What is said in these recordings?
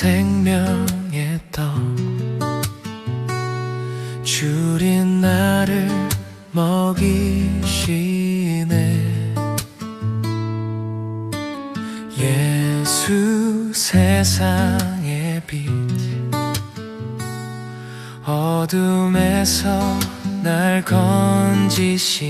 생명의 떡. 줄인 나를 먹이시네. 예수 세상의 빛. 어둠에서 날 건지시네.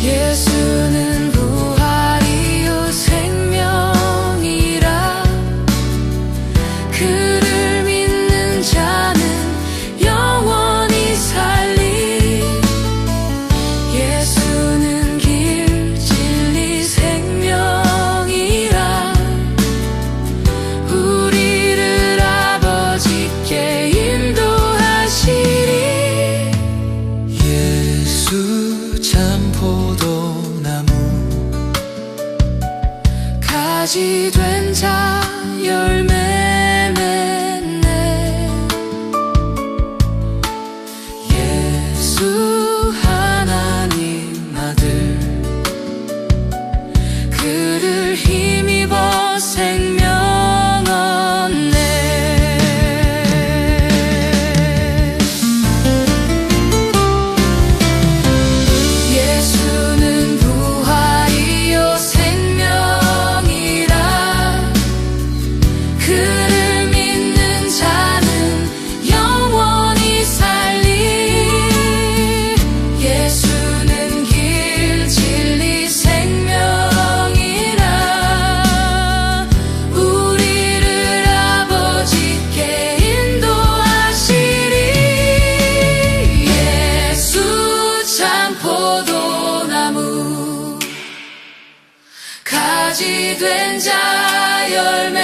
Yes 약한 포도나무 가지 된 자 열매 맺네. 예수 하나님 아들 그를 힘입어 생 된 자 열매.